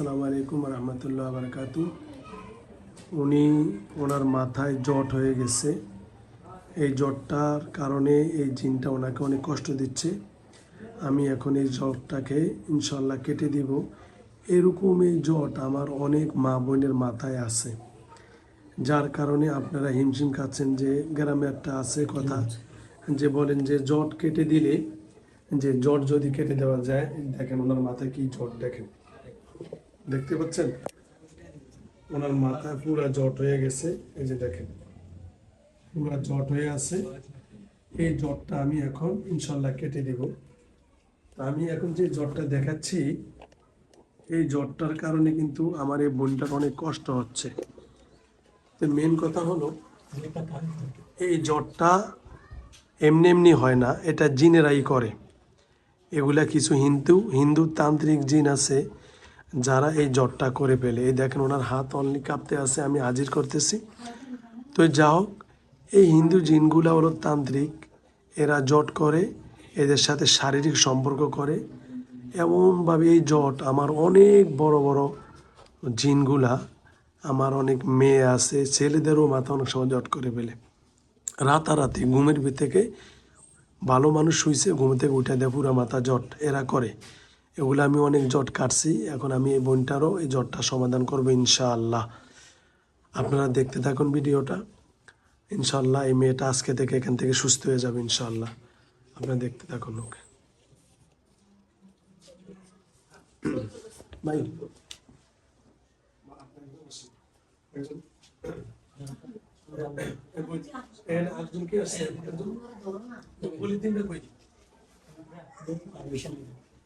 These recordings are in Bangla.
আসসালামু আলাইকুম রহমতুল্লাহ বারকাতু উনি, ওনার মাথায় জট হয়ে গেছে। এই জটটার কারণে এই জিনটা ওনাকে অনেক কষ্ট দিচ্ছে। আমি এখন এই জটটাকে ইনশাল্লাহ কেটে দিব। এরকম এই জট আমার অনেক মা বোনের মাথায় আছে। যার কারণে আপনারা হিমশিম খাচ্ছেন যে গ্রামে একটা আছে কথা যে বলেন যে জট কেটে দিলে, যে জট যদি কেটে দেওয়া যায়, দেখেন ওনার মাথায় কি জট দেখেন। দেখতে পাচ্ছেন? ওনার মাথায় পুরো জট হয়ে গেছে। এই যে দেখেন, পুরো জট হয়ে আছে। এই জটটা আমি এখন ইনশাল্লাহ কেটে দিব। তা আমি এখন যে জটটা দেখাচ্ছি, এই জটটার কারণে কিন্তু আমার এই বোনটার অনেক কষ্ট হচ্ছে। তো মেন কথা হলো, এই জটটা এমনি এমনি হয় না, এটা জিনেরাই করে। এগুলা কিছু হিন্দু হিন্দু তান্ত্রিক জিন আছে। যারা এই জটটা করে ফেলে, এই দেখেন ওনার হাত অনলি কাঁপতে আছে, আমি হাজির করতেছি। তো যা হোক, এই হিন্দু জিনগুলা হলো তান্ত্রিক, এরা জট করে, এদের সাথে শারীরিক সম্পর্ক করে। এমনভাবে এই জট আমার অনেক বড় বড় জিনগুলা, আমার অনেক মেয়ে আছে, ছেলেদেরও মাথা অনেক সময় জট করে ফেলে। রাতারাতি ঘুমের ভিতর থেকে ভালো মানুষ শুইছে ঘুম থেকে উঠে দেয় পুরা মাথা জট এরা করে। এগুলো আমি অনেক জট কাটছি। এখন আমি এই বোনটারও এই জটটা সমাধান করব ইনশাআল্লাহ। আপনারা দেখতে থাকুন ভিডিওটা। ইনশাআল্লাহ এই মেয়েটা আজকে থেকে এখান থেকে সুস্থ হয়ে যাবে ইনশাআল্লাহ। আপনারা দেখতে থাকুন ওকে। ভাই। এর একজন কি আছে? একজন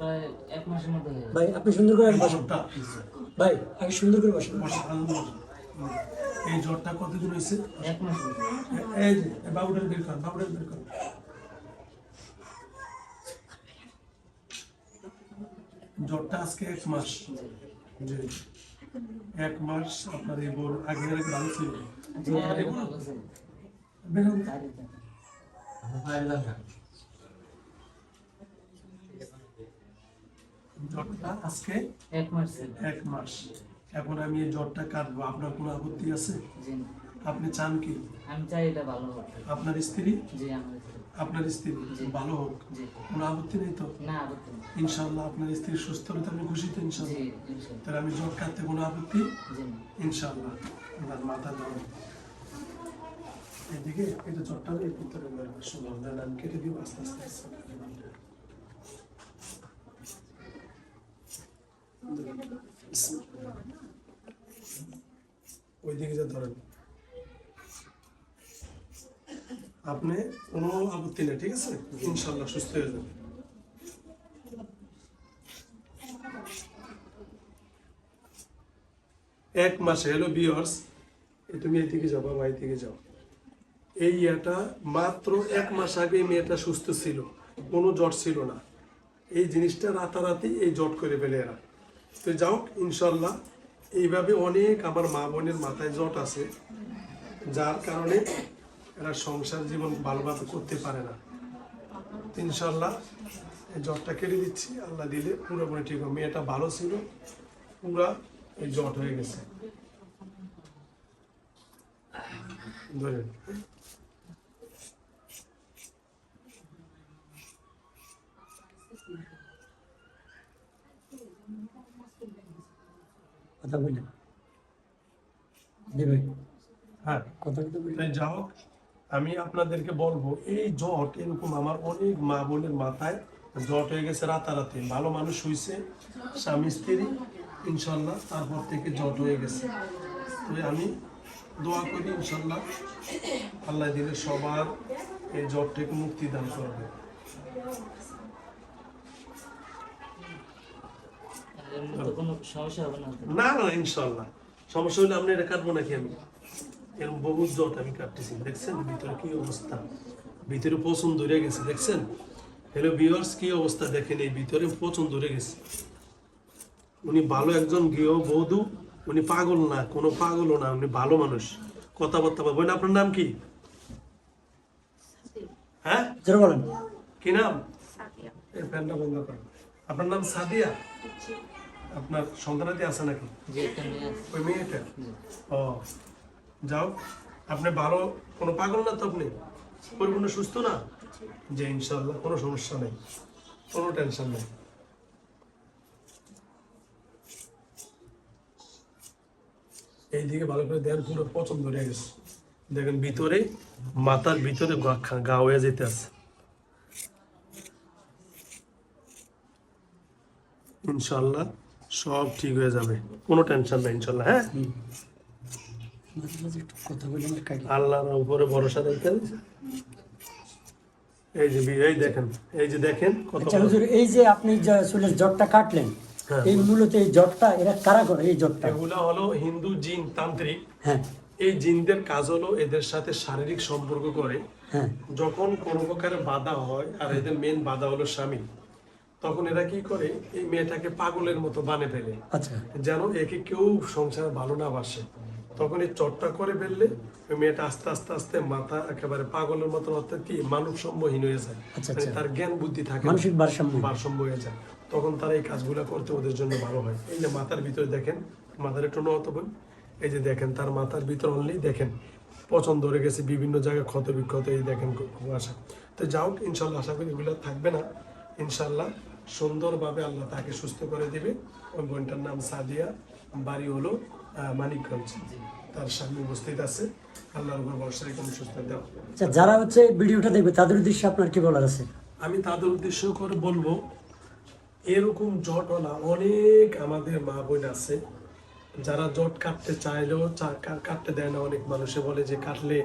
ভাই আপনি সুন্দর করে বসুন ভাই আগে সুন্দর করে বসুন। এই জ্বরটা কতদিন হয়েছে? এক মাস এই যে বাবুটার বের কর বাবুটার বের কর। জ্বরটা আজকে এক মাস। এক মাস আপনার এই বোর আগে ভালো ছিল যে আরে ভালো আছে। বের হন। বাড়িতে। জ্বরটা আজকে এক মাস। এক মাস। এখন আমি এই জ্বরটা কাটবো। আপনার কোনো আপত্তি আছে? আপনি চান কি? আমি চাই এটা ভালো করতে আপনার স্ত্রী? জি আমার আপনার স্ত্রী ভালো হোক? কোনো আপত্তি নেই তো? না আপত্তি নেই। ইনশাল্লাহ আপনার স্ত্রী সুস্থ হলে আমি খুশি তো ইনশাল্লাহ। তাহলে আমি জ্বর কাটতে কোনো আপত্তি। ইনশাল্লাহ আপনার মাথা ধরুন এদিকে এটা জ্বরটা এই ভিতরে সুন্দর কেটে দিব আস্তে আস্তে। ওই দিকে যা ধরেন। আপনি কোনো আপত্তি নেই, ঠিক আছে? ইনশাল্লাহ সুস্থ হয়ে যাবে এক মাসে হ্যালো বিয়ার্স তুমি এইদিকে যাও, বাবা এইদিকে যাও। এই ইয়েটা মাত্র এক মাস আগে এই মেয়েটা সুস্থ ছিল, কোনো জ্বর ছিল না। এই জিনিসটা রাতারাতি এই জট করে ফেলে এরা। তো যাও ইনশাল্লাহ এইভাবে অনেক আমার মা বোনের মাথায় জট আছে, যার কারণে এরা সংসার জীবন ভালোভাবে করতে পারে না। ইনশাল্লাহ এই জ্বরটা কেটে দিচ্ছি, আল্লাহ দিলে পুরোপুরি ঠিক হবে। মেয়েটা ভালো ছিল, পুরা এই জট হয়ে গেছে। ধরেন। কথা বললেন। ভাই। হ্যাঁ কথা বলতে বললেন। যা হোক, আমি আপনাদেরকে বলব, এই জট এরকম আমার অনেক মা বোনের মাথায় জট হয়ে গেছে রাতারাতি। ভালো মানুষ হইছে, স্বামী, স্ত্রী, ইনশাল্লাহ তারপর থেকে জট হয়ে গেছে। তো আমি দোয়া করি, ইনশাল্লাহ আল্লাহ দিলে সবার এই জট থেকে মুক্তি দান করবে এর মধ্যে কোনো সমস্যা হবে না না না ইনশাল্লাহ সমস্যা হলে আপনি এটা কাটবো নাকি আমি? এরকম বহু জট আমি কাটতেছি দেখছেন? ভিতরে কি অবস্থা? ভিতরে পছন্দ ধরে গেছে দেখছেন? হ্যালো ভিউয়ার্স কি অবস্থা দেখেন এই ভিতরে? পছন্দ ধরে গেছে। উনি ভালো একজন গৃহ বধূ উনি পাগল না কোনো পাগলও না উনি ভালো মানুষ। কথাবার্তা বলবেন আপনার নাম কি? হ্যাঁ? বলেন। কি নাম? এই ফ্যানটা বন্ধ করেন। আপনার নাম সাদিয়া? আপনার সন্তানাদি আছে নাকি? ওই মেয়েটা? ও যাও আপনি ভালো কোনো পাগল না তো আপনি? পরিপূর্ণ সুস্থ না? যে ইনশাল্লাহ কোনো সমস্যা নেই কোনো টেনশন নেই। এইদিকে ভালো করে দেন পুরো পছন্দ হয়ে গেছে। দেখেন ভিতরে মাথার ভিতরে গা হয়ে যেতে আছে। ইনশাল্লাহ সব ঠিক হয়ে যাবে। কোনো টেনশন নাই ইনশাল্লাহ হ্যাঁ? আল্লাহর উপরে ভরসা রাখতে এই যে এই দেখেন এই যে দেখেন আচ্ছা হুজুর এই যে আপনি চুলের জটটা কাটলেন হ্যাঁ। এই মূলত এই জটটা এরা কারা করে এই জটটা? এগুলা হলো হিন্দু জিন তান্ত্রিক। হ্যাঁ। এই জিনদের কাজ হলো এদের সাথে শারীরিক সম্পর্ক করে। হ্যাঁ। যখন কোনো প্রকারের বাধা হয় আর এদের মেন বাধা হলো স্বামী। তখন এরা কি করে এই মেয়েটাকে পাগলের মতো বানে ফেলে। আচ্ছা। যেন একে কেউ সংসারে ভালো না বাসে। তখন এই চটটা করে ফেললে ওই মেয়েটা আস্তে আস্তে আস্তে মাথা একেবারে পাগলের মতো অর্থাৎ কি মানব সম্মহীন হয়ে যায়। আচ্ছা, মানে আচ্ছা। তার জ্ঞান বুদ্ধি থাকে। মানসিক ভারসাম্য। ভারসাম্য হয়ে যায়। তখন তারা এই কাজগুলো করতে ওদের জন্য ভালো হয়। এই যে মাথার ভিতরে দেখেন মাথার একটু নত এই যে দেখেন তার মাথার ভিতর অনলি দেখেন পছন্দ হয়ে গেছে বিভিন্ন জায়গায় ক্ষত বিক্ষত এই দেখেন কুয়াশা তো যাও ইনশাল্লাহ আশা করি এগুলো থাকবে না। ইনশাল্লাহ সুন্দরভাবে আল্লাহ তাকে সুস্থ করে দিবে। ওই বোনটার নাম সাদিয়া বাড়ি হলো মানিকগঞ্জ। তার স্বামী উপস্থিত আছে। আল্লাহর উপর ভরসা রেখে সুস্থ দেওয়া আচ্ছা যারা হচ্ছে ভিডিওটা দেখবে তাদের উদ্দেশ্যে আপনার কি বলার আছে? আমি তাদের উদ্দেশ্য করে বলব এরকম জটওয়ালা অনেক আমাদের মা বোন আছে যারা জট কাটতে চাইলেও কাটতে দেয় না। অনেক মানুষে বলে যে কাটলে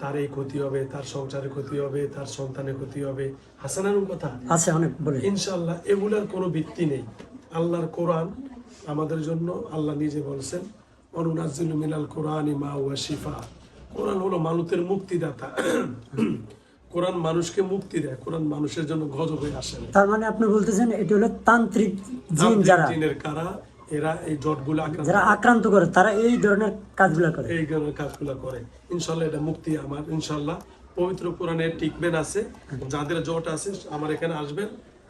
তার এই ক্ষতি হবে তার সংসারের ক্ষতি হবে তার সন্তানের ক্ষতি হবে। হাসানের কথা? আছে অনেক বলে ইনশাল্লাহ এগুলার কোনো ভিত্তি নেই। আল্লাহর কোরআন আমাদের জন্য আল্লাহ নিজে বলছেন অনুনাজিল মিনাল কোরআন মা ওয়া শিফা। কোরআন হলো মানুষের মুক্তিদাতা। কোরআন মানুষকে মুক্তি দেয় কোরআন মানুষের জন্য গজব হয়ে আসে তার মানে আপনি বলতেছেন এটি হলো তান্ত্রিক জিন যারা। জিনের কারা? এরা এই জটগুলো যারা আক্রান্ত করে তারা এই ধরনের কাজগুলো করে। এই ধরনের কাজগুলো করে। ইনশাল্লাহ এটা মুক্তি আমার ইনশাল্লাহ পবিত্র কোরআনে টিকবেন আছে। যাদের জট আছে আমার এখানে আসবেন।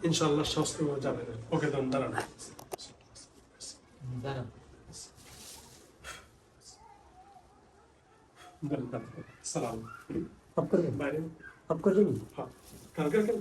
ইনশাল্লাহ স্বাস্থ্য যাবে। ওকে ধন দাঁড়ান। সালাম। অফ করে বাইরে। অফ করে দিন। হ্যাঁ। কালকে কালকে